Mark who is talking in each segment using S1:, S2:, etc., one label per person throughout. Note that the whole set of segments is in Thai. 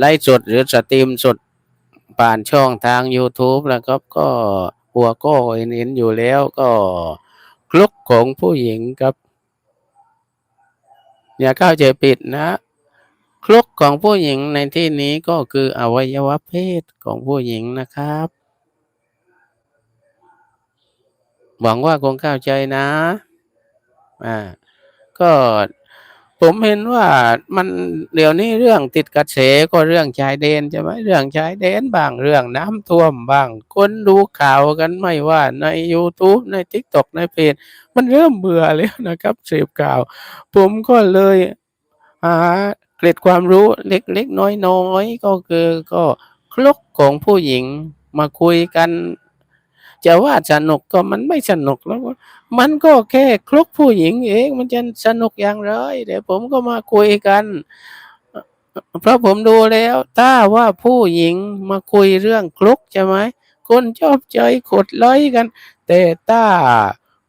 S1: ไลฟ์สดหรือสตรีมสดผ่านช่องทาง YouTube นะครับ ก็หัวก็เห็นเห็นอยู่แล้วก็คลุกของผู้หญิงครับ อย่าเข้าใจผิดนะคลุกของผู้หญิงในที่นี้ก็คืออวัยวะเพศของผู้หญิงนะครับ หวังว่าคงเข้าใจนะ อ่า ก็ ผมเห็นว่ามันเดี๋ยวนี้เรื่องติดกระแสก็เรื่องชายแดนใช่ไหมเรื่องชายแดนบ้างเรื่องน้ำท่วมบ้าง คนดูข่าวกันไม่ว่าใน YouTube ใน TikTok ในเพจมันเริ่มเบื่อแล้วนะครับเสพข่าว ผมก็เลยหาเกร็ดความรู้เล็กๆน้อยๆก็คือก็คลุกของผู้หญิงมาคุยกัน จะว่าสนุกก็มันไม่สนุกแล้ว มันก็แค่คลุกผู้หญิงเองมันจะสนุกอย่างไรเดี๋ยวผมก็มาคุยกัน เพราะผมดูแล้ว ถ้าว่าผู้หญิงมาคุยเรื่องคลุกใช่ไหมคนชอบใจกดไลค์กัน แต่ถ้า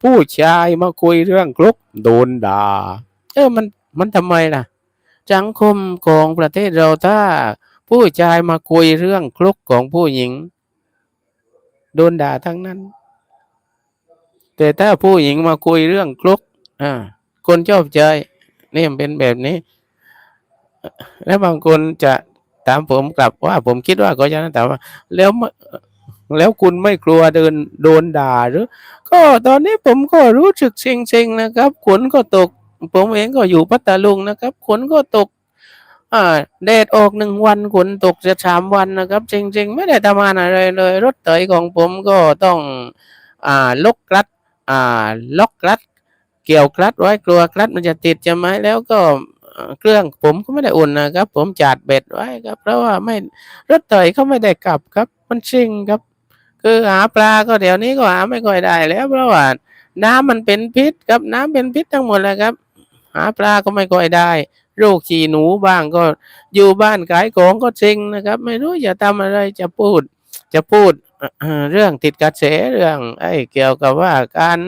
S1: ผู้ชายมาคุยเรื่องคลุกโดนด่าเออมันมันทำไมล่ะสังคมของประเทศเราถ้าผู้ชายมาคุยเรื่องคลุกของผู้หญิง โดนด่าทั้งนั้น แต่ถ้าผู้หญิงมาคุยเรื่องคลุกอ่าคนชอบใจนี่มันเป็นแบบนี้ แล้วบางคนจะถามผมกลับว่า ผมคิดว่าก็จะนะแต่ว่า แล้วแล้วคุณไม่กลัวเดินโดนด่าหรือ ก็ตอนนี้ผมก็รู้สึกเซ็งๆนะครับฝนก็ตก ผมเองก็อยู่พัทลุงนะครับฝนก็ตก อ่าแดดออกหนึ่งวันฝนตกจะสามวันนะครับ จริง ๆ ไม่ได้ทำงานอะไรเลย รถเตยของผมก็ต้องอ่าล็อกคลัตช์อ่าล็อกคลัตช์เกี่ยวคลัตช์ไว้กลัวคลัตช์มันจะติดใช่ไหมแล้วก็เครื่องผมก็ไม่ได้อุ่นนะครับ ผมจาดเบ็ดไว้ครับ เพราะว่าไม่รถเตยเขาไม่ได้กลับครับ มันชิงครับ คือหาปลาก็เดี๋ยวนี้ก็หาไม่ค่อยได้แล้วเพราะว่าน้ำมันเป็นพิษครับน้ำเป็นพิษทั้งหมดเลยครับ หาปลาก็ไม่ค่อยได้ โรคฉี่หนูบ้างก็อยู่บ้านขายของก็เซ็งนะครับ ไม่รู้จะทำอะไรจะพูด จะพูดเรื่องติดกระแสเรื่องไอ้เกี่ยวกับว่าการ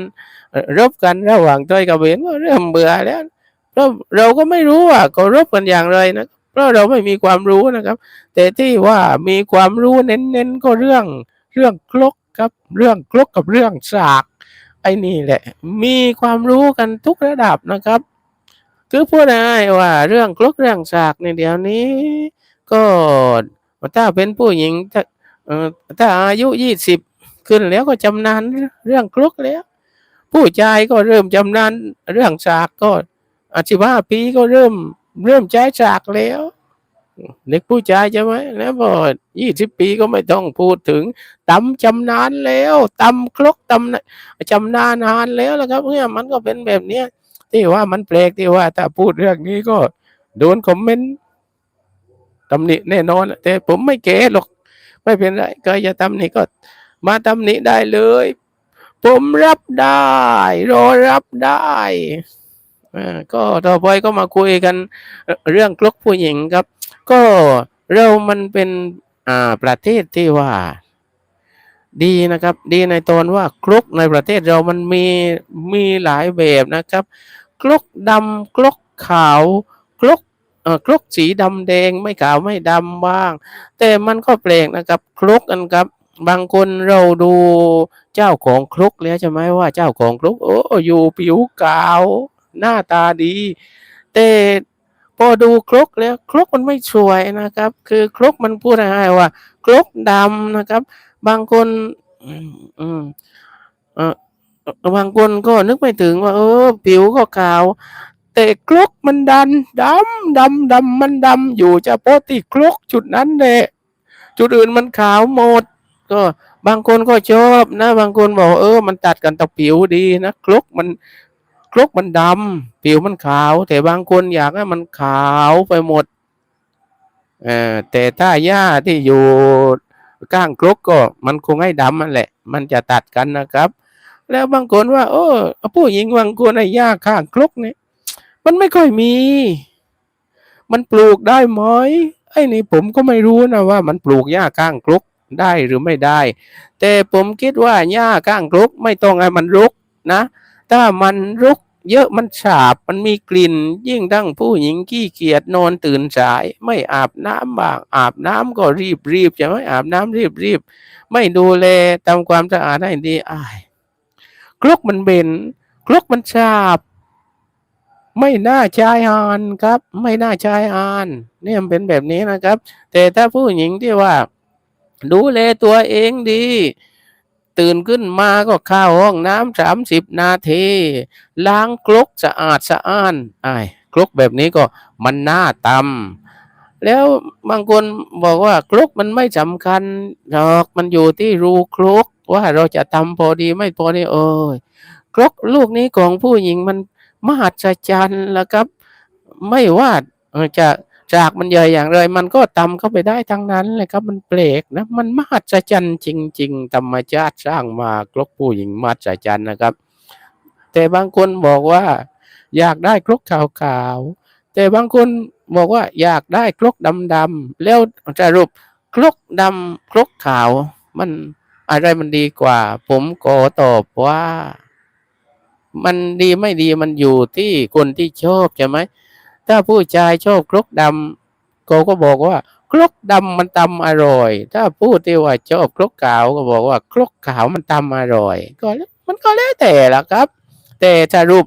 S1: รบกันระหว่างไทยกับเขมรก็เริ่มเบื่อแล้วเราเราก็ไม่รู้ว่าเขารบกันอย่างไรนะเพราะเราไม่มีความรู้นะครับ แต่ที่ว่ามีความรู้เน้นๆก็เรื่องเรื่องคลกครับเรื่องคลกกับเรื่องสากไอ้นี่แหละ มีความรู้กันทุกระดับนะครับ คือพูดง่ายว่าเรื่องคลกเรื่องสากในเดี๋ยวนี้ ก็ถ้าเป็นผู้หญิงถ้าเอ่อถ้าอายุยี่สิบขึ้นแล้วก็ชำนาญเรื่องคลกแล้ว ผู้ชายก็เริ่มชำนาญเรื่องสากก็อาสิบาปีก็เริ่มเริ่มใช้สากแล้วเด็กผู้ชายใช่ไหมแล้วพอยี่สิบปีก็ไม่ต้องพูดถึงตำชำนาญแล้วตำครกตำน่ะชำนาญนานแล้วนะครับเนี่ยมันก็เป็นแบบเนี้ย ที่ว่ามันแปลกที่ว่าถ้าพูดเรื่องนี้ก็โดนคอมเมนต์ตำหนิแน่นอน แต่ผมไม่เก๋หรอก ไม่เป็นไรก็จะตำหนิก็มาตำหนิได้เลย ผมรับได้รอรับได้ก็ต่อไปก็มาคุยกันเรื่องครกผู้หญิงครับ ก็เรามันเป็นอ่าประเทศที่ว่า ดีนะครับ ดีในตอนว่าครกในประเทศเรามันมีมีหลายแบบนะครับ ครกดำครกขาวครกเอ่อครกสีดำแดงไม่ขาวไม่ดำบ้าง แต่มันก็แปลกนะครับครกกันครับ บางคนเราดูเจ้าของครกแล้วใช่ไหมว่าเจ้าของครกโอ้อยู่ผิวขาว หน้าตาดี แต่พอดูครกแล้วครกมันไม่สวยนะครับ คือครกมันพูดง่ายว่าครกดำนะครับ บางคนอืมเออ บางคนก็นึกไม่ถึงว่า เออ ผิวก็ขาว แต่ครกมันดันดำดำดำมันดำอยู่เฉพาะที่ครกจุดนั้นแหละจุดอื่นมันขาวหมด ก็บางคนก็ชอบนะ บางคนบอกเออ มันตัดกันต่อผิวดีนะครกมันครกมันดำผิวมันขาว แต่บางคนอยากให้มันขาวไปหมดเออแต่ถ้าหญ้าที่อยู่ก้างครกก็มันคงให้ดำนั่นแหละ มันจะตัดกันนะครับ แล้วบางคนว่าเออผู้หญิงบางคนไอ้หญ้าข้างครกเนี่ย มันไม่ค่อยมี มันปลูกได้ไหมไอ้นี่ผมก็ไม่รู้นะว่า มันปลูกหญ้าข้างครกได้หรือไม่ได้ แต่ผมคิดว่าหญ้าข้างครกไม่ต้องให้มันรุกนะ ถ้ามันรุกเยอะมันฉาบมันมีกลิ่น ยิ่งทั้งผู้หญิงขี้เกียจนอนตื่นสาย ไม่อาบน้ำบ้างอาบน้ำก็รีบรีบจะไม่อาบน้ำรีบรีบไม่ดูแลทำความสะอาดให้ดีอ้าย ครกมันเบนครกมันฉาบ ไม่น่าใช้อานครับ ไม่น่าใช้อานเนี่ยมันเป็นแบบนี้นะครับ แต่ถ้าผู้หญิงที่ว่า ดูแลตัวเองดี ตื่นขึ้นมาก็เข้าห้องน้ำสามสิบนาที ล้างครกสะอาดสะอ้านไอ้ายครกแบบนี้ก็มันน่าตำแล้วบางคนบอกว่าครกมันไม่สำคัญหรอกมันอยู่ที่รูครก ว่าเราจะตำพอดีไม่พอดีเอ้ยครกลูกนี้ของผู้หญิงมันมหัศจรรย์แล้วครับ ไม่ว่าจะจากมันใหญ่อย่างไร มันก็ตำเข้าไปได้ทั้งนั้นเลยครับมันแปลกนะ มันมหัศจรรย์จริง ๆ ธรรมชาติสร้างมาครกผู้หญิงมหัศจรรย์นะครับ แต่บางคนบอกว่า อยากได้ครกขาวๆแต่บางคนบอกว่าอยากได้ครกดำๆแล้วสรุปครกดำครกขาวมัน อะไรมันดีกว่า ผมขอตอบว่า มันดีไม่ดีมันอยู่ที่คนที่ชอบใช่ไหม ถ้าผู้ชายชอบครกดำเขาก็บอกว่า ครกดำมันตำอร่อย ถ้าพูดที่ว่าชอบครกขาวก็บอกว่า ครกขาวมันตำอร่อย ก็แล้วมันก็แล้วแต่ละครับ แต่สรุป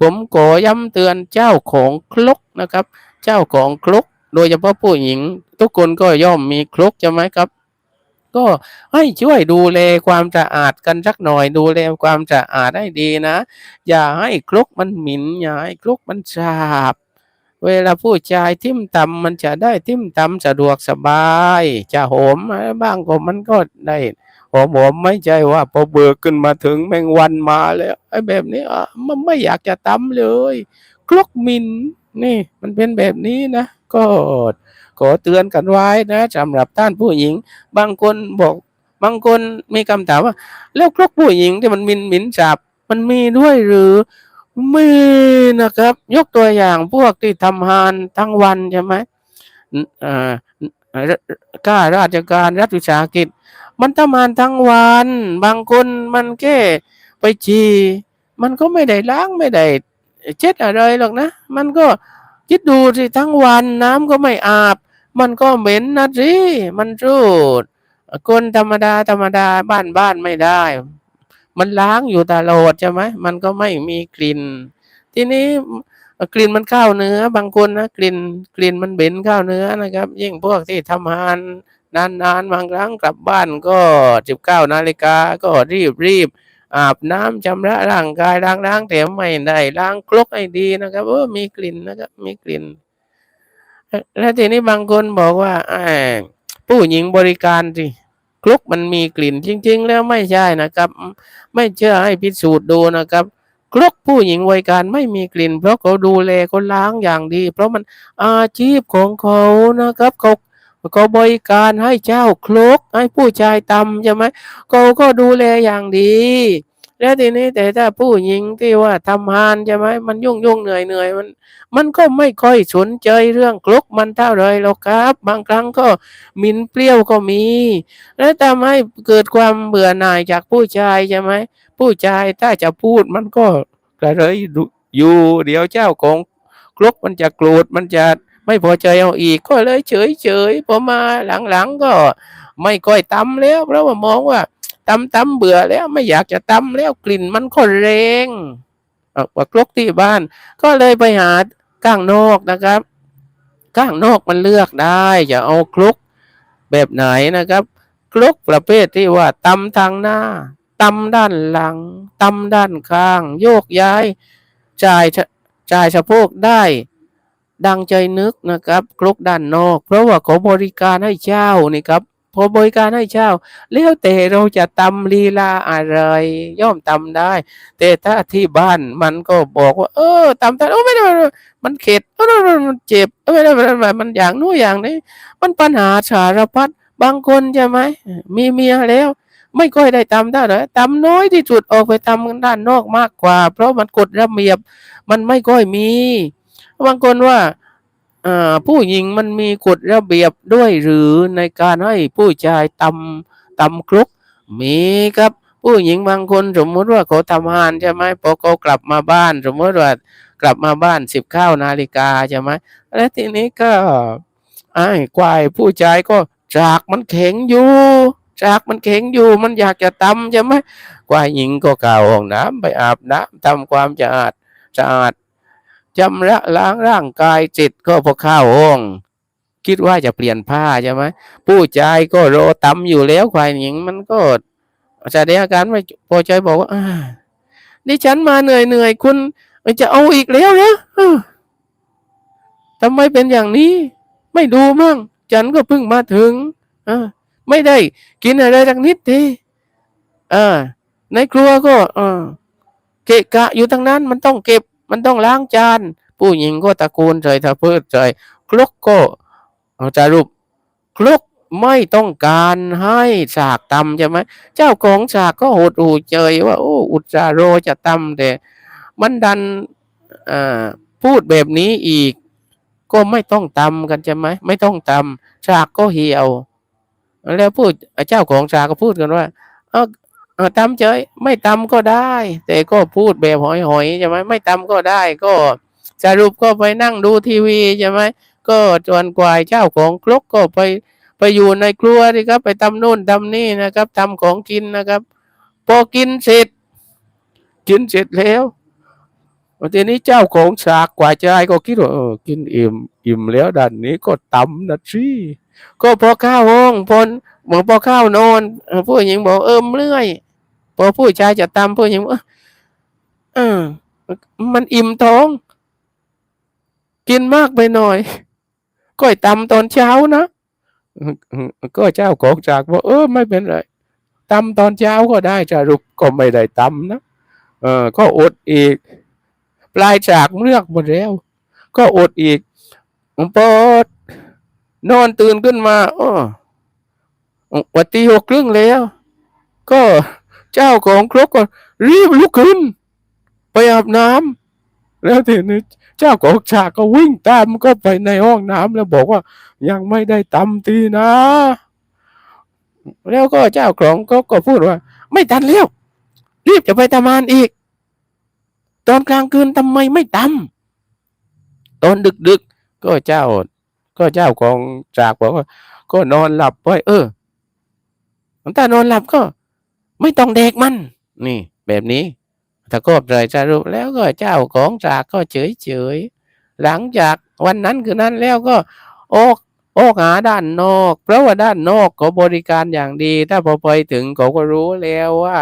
S1: ผมขอย้ำเตือนเจ้าของครกนะครับ เจ้าของครกโดยเฉพาะผู้หญิง ทุกคนก็ย่อมมีครกใช่ไหมครับ ก็ให้ช่วยดูแลความสะอาดกันสักหน่อย ดูแลความสะอาดให้ดีนะ อย่าให้ครกมันหมิ่นอย่าให้ครกมันสาบ เวลาผู้ชายทิมตำมันจะได้ทิมตำสะดวกสบาย จะหอมบ้างก็มันก็ได้หอมหอมไม่ใช่ว่า พอเบิกขึ้นมาถึงแมงวันมาแล้วไอ้แบบนี้อะมันไม่อยากจะตำเลยครกหมินนี่มันเป็นแบบนี้นะก็ ขอเตือนกันไว้นะสำหรับท่านผู้หญิง บางคนบอกบางคนมีคำถามว่า แล้วครกผู้หญิงที่มันมินหมินจับมันมีด้วยหรือมีนะครับ ยกตัวอย่างพวกที่ทำงานทั้งวันใช่ไหมอ่าข้าราชการรัฐวิสาหกิจ มันทำงานทั้งวัน บางคนมันแค่ไปฉี่มันก็ไม่ได้ล้างไม่ได้เช็ดอะไรหรอกนะ มันก็คิดดูสิทั้งวันน้ำก็ไม่อาบ มันก็เหม็นนะสิมันรูด คนธรรมดาธรรมดาบ้านบ้านไม่ได้ มันล้างอยู่ตลอดใช่ไหมมันก็ไม่มีกลิ่น ทีนี้กลิ่นมันเข้าเนื้อ บางคนนะกลิ่นกลิ่นมันเบ็นเข้าเนื้อนะครับ ยิ่งพวกที่ทำงานนานๆบางครั้งกลับบ้านก็สิบเก้านาฬิกาก็รีบรีบอาบน้ำชำระร่างกายล้างล้างแต่ไม่ได้ล้างครกให้ดีนะครับเออมีกลิ่นนะครับมีกลิ่น แล้วทีนี้บางคนบอกว่าผู้หญิงบริการสิครกมันมีกลิ่นจริง ๆ แล้วไม่ใช่นะครับ ไม่เชื่อให้พิสูจน์ดูนะครับครกผู้หญิงบริการไม่มีกลิ่น เพราะเขาดูแลเขาล้างอย่างดี เพราะมันอาชีพของเขานะครับเขาเขาบริการให้เจ้าครกให้ผู้ชายตำใช่ไหมเขาก็ดูแลอย่างดี แล้วทีนี้แต่ถ้าผู้หญิงที่ว่าทำงานใช่ไหมมันยุ่งยุ่งเหนื่อยเหนื่อยมัน มันก็ไม่ค่อยสนใจเรื่องครกมันเท่าไรหรอกครับ บางครั้งก็มินเปรี้ยวก็มี และทำให้เกิดความเบื่อหน่ายจากผู้ชายใช่ไหมผู้ชายถ้าจะพูดมันก็กระเลยอยู่เดี๋ยวเจ้าของครกมันจะโกรธมันจะไม่พอใจเอาอีกก็เลยเฉยเฉยพอมาหลังๆก็ไม่ค่อยตำแล้วเพราะว่ามองว่า ตำตำเบื่อแล้วไม่อยากจะตำแล้วกลิ่นมันก็แรงเอาว่าครกที่บ้าน ก็เลยไปหาก้างนอกนะครับ ก้างนอกมันเลือกได้จะเอาครกแบบไหนนะครับครกประเภทที่ว่าตำทางหน้าตำด้านหลังตำด้านข้าง โยกย้ายจ่ายจ่ายสะโพกได้ ดังใจนึกนะครับครกด้านนอก เพราะว่าเขาบริการให้เช่านี่ครับ พอบริการให้เช่าแล้วแต่เราจะตำลีลาอะไร ย่อมตำได้ แต่ถ้าที่บ้านมันก็บอกว่า เออตำแต่โอ้ไม่ได้มันเข็ดเออมันเจ็บเออไม่ได้ไม่ได้มันอย่างนู้นอย่างนี้ มันปัญหาสารพัดบางคนใช่ไหมมีเมียแล้ว ไม่ค่อยได้ตำได้เลยตำน้อยที่สุดออกไปทำด้านนอกมากกว่า เพราะมันกฎระเบียบ มันไม่ค่อยมีบางคนว่า ผู้หญิงมันมีกฎระเบียบด้วยหรือในการให้ผู้ชายตำตำครกมีครับ ผู้หญิงบางคนสมมุติว่าเขาทำงานใช่ไหมพอเขากลับมาบ้าน สมมติว่ากลับมาบ้านสิบเก้านาฬิกาใช่ไหมแล้วทีนี้ก็ไอ้ควายผู้ชายก็จากมันแข็งอยู่จากมันแข็งอยู่มันอยากจะตำใช่ไหมควายหญิงก็ก่าวห้องน้ำไปอาบน้ำทำความสะอาดสะอาด จำระล้างร่างกายเสร็จก็พอเข้าห้องคิดว่าจะเปลี่ยนผ้าใช่ไหมผู้ชายก็รอตำอยู่แล้วควายหญิงมันก็แสดงอาการไม่พอใจบอกว่าอ่านี่ฉันมาเหนื่อยเหนื่อยๆคุณจะเอาอีกแล้วนะเออทำไมเป็นอย่างนี้ ไม่ดูมั่งฉันก็เพิ่งมาถึงอไม่ได้กินอะไรสักนิดทีอในครัวก็เออเกะกะอยู่ทั้งนั้นมันต้องเก็บ มันต้องล้างจาน ผู้หญิงก็ตะโกนใจตะเพิดใจครกก็เอาจะรูปครกไม่ต้องการให้สากตำใช่ไหมเจ้าของสากก็หดหูเจยว่า โอ้อุตสาห์โรจะตำแต่มันดันอพูดแบบนี้อีก ก็ไม่ต้องตำกันใช่ไหมไม่ต้องตำสากก็เหี่ยว แล้วพูดเจ้าของสากก็พูดกันว่า เออตำเฉยไม่ตำก็ได้ แต่ก็พูดแบบหอยๆใช่ไหมไม่ตำก็ได้ ก็สรุปก็ไปนั่งดูทีวีใช่ไหมก็จวนกวายเจ้าของครกก็ไปไปอยู่ในครัวนี่ครับ ไปทำนู่นทำนี่นะครับทำของกินนะครับ พอกินเสร็จ กินเสร็จแล้วทีนี้เจ้าของฉากกว่าใจก็คิดว่าเออกินอิ่มอิ่มแล้วดันนี้ก็ตำนะสิก็พอข้าวห้องพอเหมอนพอข้าวนอนผู้หญิงบอกเออเมื่อย พอผู้ชายจะตำผู้หญิงบอกเออมันอิ่มท้อง กินมากไปหน่อยก็ตำตอนเช้านะก็เจ้าของจากบอกเออไม่เป็นไรตำตอนเช้าก็ได้จะรุปก็ไม่ได้ตำนะเออ ก็อดอีก ปลายจากเลือกหมดแล้ว ก็อดอีกปอดนอนตื่นขึ้นมาอ้อวันตีหกครึ่งแล้ว ก็ เจ้าของครกก็รีบลุกขึ้น ไปอาบน้ำแล้วทีนี้เจ้าของฉากก็วิ่งตามก็ไปในห้องน้ำแล้วบอกว่ายังไม่ได้ตำตีนะ แล้วก็เจ้าของก็ก็พูดว่า ไม่ทันแล้วรีบจะไปทำงานอีก ตอนกลางคืนทำไมไม่ตำตอนดึกๆก็เจ้า ก็เจ้าของจากบอกว่า ก็นอนหลับไว้เออถ้านอนหลับก็ ไม่ต้องเด็กมัน นี่ แบบนี้ถ้าครบเลยสรุปแล้วก็เจ้าของจากก็เฉยเฉยหลังจากวันนั้นคือนั้นแล้วก็โอกโอกหาด้านนอก เพราะว่าด้านนอกเขาบริการอย่างดี ถ้าพอไปถึงเขาก็รู้แล้วว่า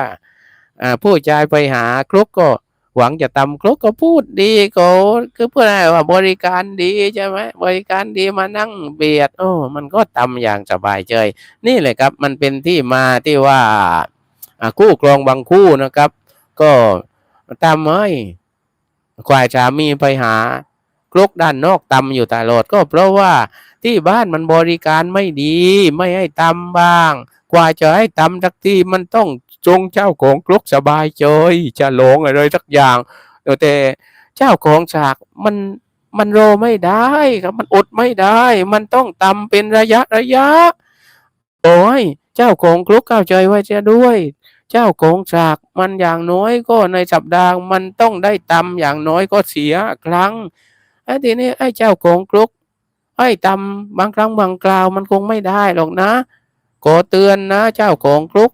S1: ผู้ชายไปหาครกก็หวังจะตำครกก็พูดดีเขาคือพูดอะไรว่าบริการดีใช่ไหมบริการดีมานั่งเบียด โอ้มันก็ตำอย่างสบายใจ นี่แหละครับ มันเป็นที่มาที่ว่า คู่ครองบางคู่นะครับ ก็ตามให้ควายสามีไปหาครกด้านนอกตำอยู่ตลอดก็เพราะว่าที่บ้านมันบริการไม่ดี ไม่ให้ตำบ้าง กว่าจะให้ตำสักทีมันต้องจงเจ้าของครกสบายใจจะหลงอะไรสักอย่างแต่เจ้าของฉากมันมันรอไม่ได้ครับมันอดไม่ได้ มันต้องตำเป็นระยะระยะโอ้ยเจ้าของครกเข้าใจไว้จะด้วย เจ้าของฉากมันอย่างน้อยก็ในสัปดาห์มันต้องได้ตำอย่างน้อยก็เสียครั้งไอ้ทีนี้ไอ้เจ้าของครกไอ้ตำบางครั้งบางคราวมันคงไม่ได้หรอกนะขอเตือนนะเจ้าของครก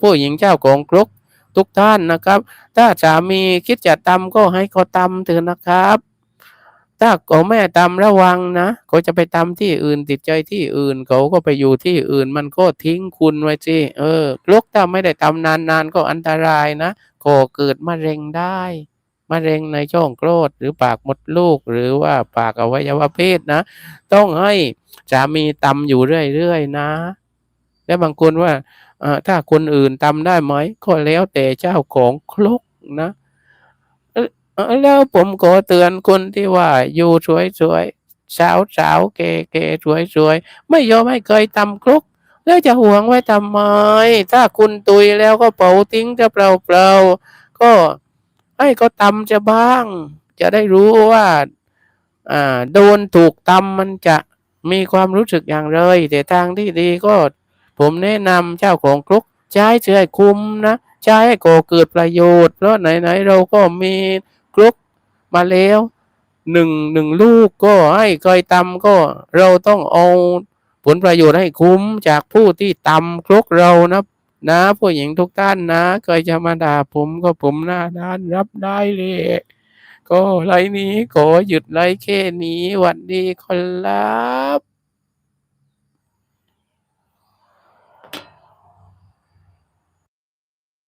S1: ผู้หญิงเจ้าของครกทุกท่านนะครับ ถ้าสามีคิดจะตำก็ให้เขาตำเถอะนะครับ ถ้าเขาแม่ตำระวังนะเขาจะไปตำที่อื่นติดใจที่อื่นเขาก็ไปอยู่ที่อื่น มันก็ทิ้งคุณไว้สิเออครกถ้าไม่ได้ตำนานๆก็อันตรายนะก่อเกิดมะเร็งได้มะเร็งในช่องคลอดหรือปากมดลูก หรือว่าปากอวัยวะเพศนะ ต้องให้สามีตำอยู่เรื่อยๆนะ แล้วบางคนว่าถ้าคนอื่นทำได้ไหมก็แล้วแต่เจ้าของครกนะ แล้วผมขอเตือนคนที่ว่าอยู่สวยๆสาวสาวเก๋เก๋สวยๆไม่ยอมให้เคยตำครกแล้วจะห่วงไว้ทำไม ถ้าคุณตุยแล้วก็เป่าทิ้งจะเปล่าๆก็ให้ก็ตำจะบ้าง จะได้รู้ว่าอ่าโดนถูกตำมันจะมีความรู้สึกอย่างไรแต่ทางที่ดีก็ ผมแนะนำเจ้าของครกใช้เชื่อคุ้มนะ ใช้ให้ก่อเกิดประโยชน์ เพราะไหนๆเราก็มี ครกมาแล้วหนึ่งหนึ่งลูกก็ให้ใครตำก็เราต้องเอาผลประโยชน์ให้คุ้มจากผู้ที่ตำครกเรานะนะผู้หญิงทุกท่านนะใครจะมาด่าผมก็ผมหน้าด้านรับได้เลยก็ไลน์นี้ขอหยุดไลน์แค่นี้หวัดดีครับ